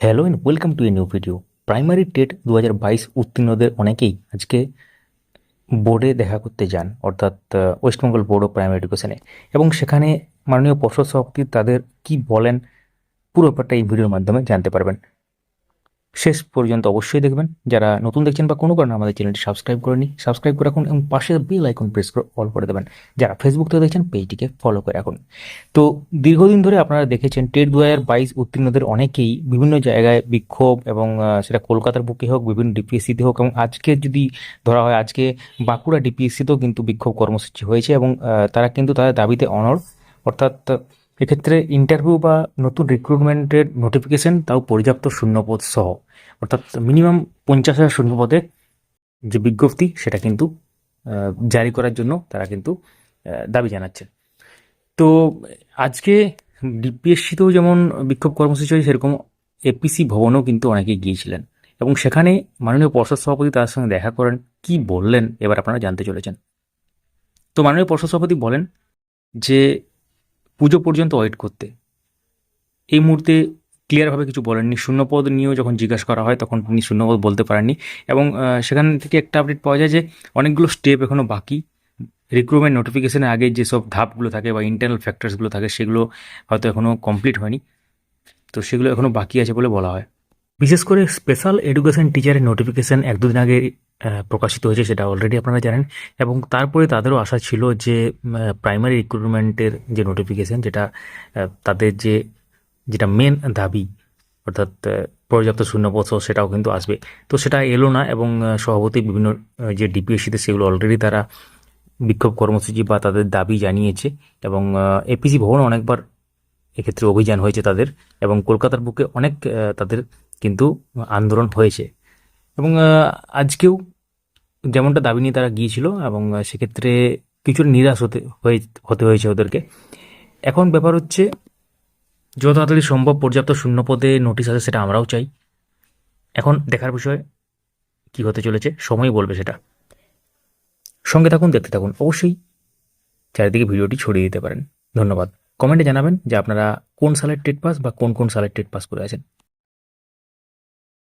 Hello in welcome to a new video primary TET দু হাজার বাইশ উত্তীর্ণদের অনেকেই আজকে বোর্ডে দেখা করতে যান, অর্থাৎ ওয়েস্টবেঙ্গল বোর্ড অফ প্রাইমারি এডুকেশনে এবং সেখানে মাননীয় পর্ষদ সভাপতি তাদের কি বলেন, পুরো ব্যাপারটা এই ভিডিওর মাধ্যমে জানতে পারবেন। শেষ পর্যন্ত অবশ্যই দেখবেন। যারা নতুন দেখছেন বা কোনো কারণে আমাদের চ্যানেলটি সাবস্ক্রাইব করেনি সাবস্ক্রাইব করে রাখুন এবং পাশে বেল আইকন প্রেস করে অল করে দেবেন। যারা ফেসবুক থেকে দেখছেন, পেজটিকে ফলো করে রাখুন। তো দীর্ঘদিন ধরে আপনারা দেখেছেন টেট দু হাজার বাইশ উত্তীর্ণদের অনেকেই বিভিন্ন জায়গায় বিক্ষোভ এবং সেটা কলকাতার বুকে হোক, বিভিন্ন ডিপিএসসিতে হোক এবং আজকে যদি ধরা হয়, আজকে বাঁকুড়া ডিপিএসসিতেও কিন্তু বিক্ষোভ কর্মসূচি হয়েছে এবং তারা কিন্তু তাদের দাবিতে অনড়। অর্থাৎ এক্ষেত্রে ইন্টারভিউ বা নতুন রিক্রুটমেন্টের নোটিফিকেশন তাও পর্যাপ্ত শূন্যপদ সহ, অর্থাৎ মিনিমাম পঞ্চাশ হাজার শূন্যপদে যে বিজ্ঞপ্তি সেটা কিন্তু জারি করার জন্য তারা কিন্তু দাবি জানাচ্ছে তো আজকে ডিপিএসসিতেও যেমন বিক্ষোভ কর্মসূচি হয় সেরকম এপিসি ভবনেও কিন্তু অনেকে গিয়েছিলেন। এবং সেখানে মাননীয় পর্ষদ সভাপতি তার সঙ্গে দেখা করেন, কি বললেন, এবার আপনারা জানতে চলেছেন। তো মাননীয় পর্ষদ সভাপতি বলেন যে পুজো পর্যন্ত ওয়েট করতে। এই মুহূর্তে ক্লিয়ারভাবে কিছু বলেননি। শূন্যপদ নিয়েও যখন জিজ্ঞাসা করা হয়, তখন তিনি শূন্যপদ বলতে পারেননি। এবং সেখান থেকে একটা আপডেট পাওয়া যায় যে, অনেকগুলো স্টেপ এখনও বাকি। রিক্রুটমেন্ট নোটিফিকেশানের আগে যেসব ধাপগুলো থাকে বা ইন্টারনাল ফ্যাক্টরসগুলো থাকে, সেগুলো হয়তো এখনও কমপ্লিট হয়নি। তো সেগুলো এখনও বাকি আছে বলে বলা হয়। বিশেষ করে স্পেশাল এডুকেশন টিচারের নোটিফিকেশান এক দুদিন আগে প্রকাশিত হয়েছে, সেটা অলরেডি আপনারা জানেন। এবং তারপরে তাদেরও আশা ছিল যে প্রাইমারি রিক্রুটমেন্টের যে নোটিফিকেশন যেটা তাদের যে, যেটা মেন দাবি, অর্থাৎ পর্যাপ্ত শূন্যপদ সহ সেটাও কিন্তু আসবে। তো সেটা এলো না এবং সভাপতি বিভিন্ন যে ডিপিএসসিতে সেগুলো অলরেডি তারা বিক্ষোভ কর্মসূচি বা তাদের দাবি জানিয়েছে এবং এপিসি ভবন অনেকবার এক্ষেত্রে অভিযান হয়েছে তাদের এবং কলকাতার বুকে অনেক তাদের কিন্তু আন্দোলন হয়েছে। এবং আজকেও যেমনটা দাবি নিয়ে তারা গিয়েছিল এবং সেক্ষেত্রে কিছু নিরাশ হতে হতে হয়েছে ওদেরকে। এখন ব্যাপার হচ্ছে, যত তাড়াতাড়ি সম্ভব পর্যাপ্ত শূন্যপদে নোটিশ আছে সেটা আমরাও চাই। এখন দেখার বিষয়, কি হতে চলেছে সময় বলবে সেটা। সঙ্গে থাকুন, দেখতে থাকুন। অবশ্যই চারিদিকে ভিডিওটি ছড়িয়ে দিতে পারেন। ধন্যবাদ। কমেন্টে জানাবেন যে আপনারা কোন সালের টেট পাস বা কোন কোন সালের টেট পাস করে আছেন।